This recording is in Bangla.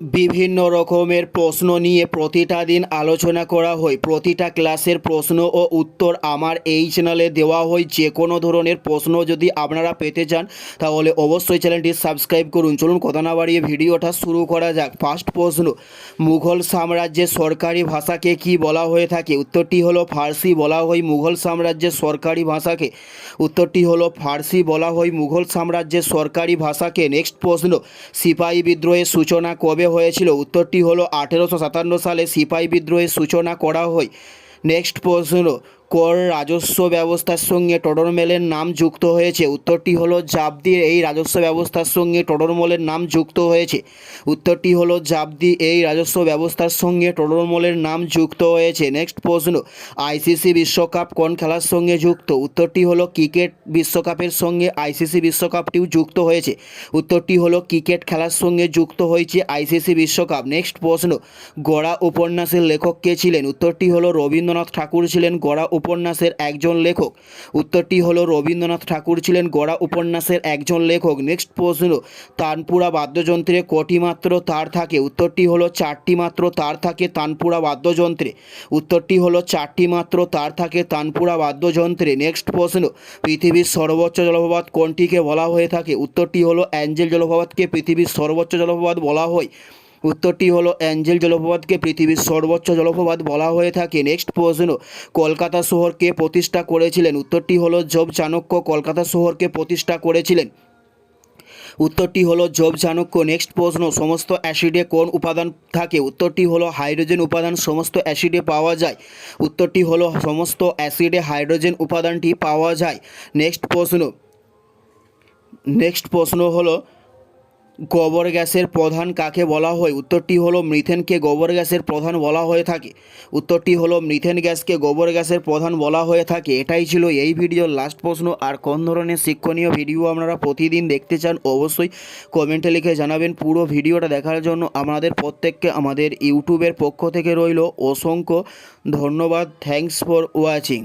বিভিন্ন রকমের প্রশ্ন নিয়ে প্রতিটা দিন আলোচনা করা হয়। প্রতিটা ক্লাসের প্রশ্ন ও উত্তর আমার এই চ্যানেলে দেওয়া হয়। যে কোনো ধরনের প্রশ্ন যদি আপনারা পেতে চান, তাহলে অবশ্যই চ্যানেলটি সাবস্ক্রাইব করুন। চলুন কথা না বাড়িয়ে ভিডিওটা শুরু করা যাক। ফার্স্ট প্রশ্ন, মুঘল সাম্রাজ্যের সরকারি ভাষাকে কি বলা হয়ে থাকে? উত্তরটি হলো ফার্সি বলা হয় মুঘল সাম্রাজ্যের সরকারি ভাষাকে। উত্তরটি হলো ফার্সি বলা হয় মুঘল সাম্রাজ্যের সরকারি ভাষাকে। নেক্সট প্রশ্ন, সিপাহী বিদ্রোহের সূচনা কবে হয়েছিল। উত্তরটি হলো আঠেরোশো সাতান্ন সালে সিপাহী বিদ্রোহের সূচনা করা হয়। নেক্সট প্রশ্ন কর রাজস্ব ব্যবস্থার সঙ্গে টডরমেলের নাম যুক্ত হয়েছে। উত্তরটি হলো জাবদি এই রাজস্ব ব্যবস্থার সঙ্গে টডরমলের নাম যুক্ত হয়েছে। উত্তরটি হলো জাবদি এই রাজস্ব ব্যবস্থার সঙ্গে টডরমলের নাম যুক্ত হয়েছে। নেক্সট প্রশ্ন, আইসিসি বিশ্বকাপ কোন খেলার সঙ্গে যুক্ত? উত্তরটি হলো ক্রিকেট বিশ্বকাপের সঙ্গে আইসিসি বিশ্বকাপটিও যুক্ত হয়েছে। উত্তরটি হলো ক্রিকেট খেলার সঙ্গে যুক্ত হয়েছে আইসিসি বিশ্বকাপ। নেক্সট প্রশ্ন, গড়া উপন্যাসের লেখক কে ছিলেন? উত্তরটি হলো রবীন্দ্রনাথ ঠাকুর ছিলেন। গড়া উপন্যাসের একজন লেখক। উত্তরটি হলো, রবীন্দ্রনাথ ঠাকুর ছিলেন গড়া উপন্যাসের একজন লেখক। নেক্সট প্রশ্ন তানপুরা বাদ্যযন্ত্রে কটি মাত্র তার থাকে? উত্তরটি হলো, চারটি মাত্র তার থাকে তানপুরা বাদ্যযন্ত্রে। উত্তরটি হলো, চারটি মাত্র তার থাকে তানপুরা বাদ্যযন্ত্রে। নেক্সট প্রশ্ন পৃথিবীর সর্বোচ্চ জলপ্রপাত কোনটিকে বলা হয়ে থাকে? উত্তরটি হলো, অ্যাঞ্জেল জলপ্রপাতকে পৃথিবীর সর্বোচ্চ জলপ্রপাত বলা হয়। উত্তরটি হলো অ্যাঞ্জেল জলপ্রপাতকে পৃথিবীর সর্বোচ্চ জলপ্রপাত বলা হয়ে থাকে। নেক্সট প্রশ্ন, কলকাতা শহরকে প্রতিষ্ঠা করেছিলেন। উত্তরটি হলো জব চাণক্য কলকাতা শহরকে প্রতিষ্ঠা করেছিলেন। উত্তরটি হলো জব চাণক্য। নেক্সট প্রশ্ন, সমস্ত অ্যাসিডে কোন উপাদান থাকে? উত্তরটি হলো হাইড্রোজেন উপাদান, সমস্ত অ্যাসিডে পাওয়া যায়। উত্তরটি হলো সমস্ত অ্যাসিডে হাইড্রোজেন উপাদানটি পাওয়া যায়। নেক্সট প্রশ্ন নেক্সট প্রশ্ন হলো গোবর গ্যাসের প্রধান কাকে বলা হয়? উত্তরটি হলো মিথেনকে গোবর গ্যাসের প্রধান বলা হয়ে থাকে। উত্তরটি হলো মিথেন গ্যাসকে গোবর গ্যাসের প্রধান বলা হয়ে থাকে। এটাই ছিল এই ভিডিওর লাস্ট প্রশ্ন। আর কোন ধরনের শিক্ষণীয় ভিডিও আপনারা প্রতিদিন দেখতে চান, অবশ্যই কমেন্টে লিখে জানাবেন। পুরো ভিডিওটা দেখার জন্য আমাদের প্রত্যেককে আমাদের ইউটিউবের পক্ষ থেকে রইল। অসংখ্য ধন্যবাদ। Thanks for watching